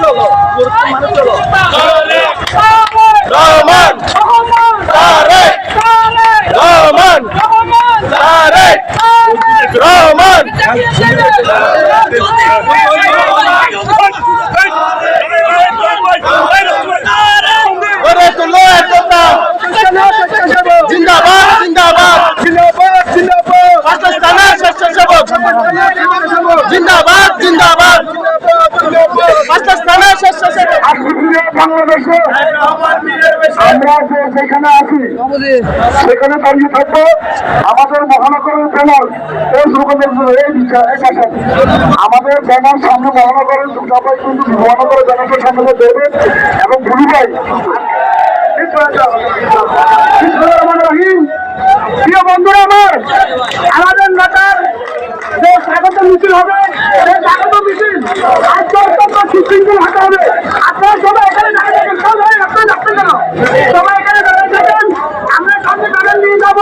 চলো মানে চলো। রহমান, তারেক রহমান তারেক, রহমান। গড়ে তুলো একতা। জিন্দাবাদ জিন্দাবাদ। পাকিস্তানের স্বেচ্ছাসেবক জিন্দাবাদ জিন্দাবাদ। পাকিস্তানের স্বেচ্ছাসেবক বাংলাদেশে আমরা যেখানে আছি, সেখানে দাঁড়িয়ে থাকব। আমাদের মহানগরের ব্যানার এই পাশে আমাদের ব্যানার সামনে মহানগরের সবাই কিন্তু মহানগরের ব্যানারটা সামনে দেবেন এবং ভুলি ভাই প্রিয় বন্ধুরা আমার, আমাদের নেতার যে স্বাগত মিছিল হবে, সেই স্বাগত মিছিল আজকে অত্যন্ত সুশৃঙ্খল হতে হবে আপনারা সবাই এখানে দাঁড়িয়ে থাকেন সবাই আপনারা যাচ্ছেন কেন সবাই এখানে দাঁড়িয়ে থাকেন আমরা সামনে ব্যানার নিয়ে যাব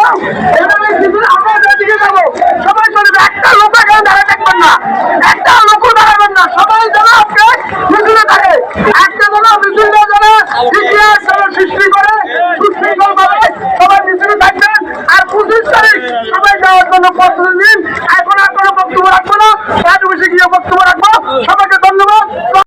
এখানে মিছিল আপনাদের দিকে যাব সবাই চলবে একটা লোক এখানে দাঁড়িয়ে থাকবেন না একটা লোকও দাঁড়াবেন না সবাই যেন আপনি মিছিলে থাকে একটা যেন মিছিলে যেন যেন সৃষ্টি করে সুশৃঙ্খল ভাবে সবাই মিছিলে থাকবেন আর পঁচিশ তারিখ সবাই যাওয়ার জন্য প্রস্তুতি নিন। এখন আর কোনো বক্তব্য রাখব না। রাজবেশে গিয়ে বক্তব্য রাখব। সবাইকে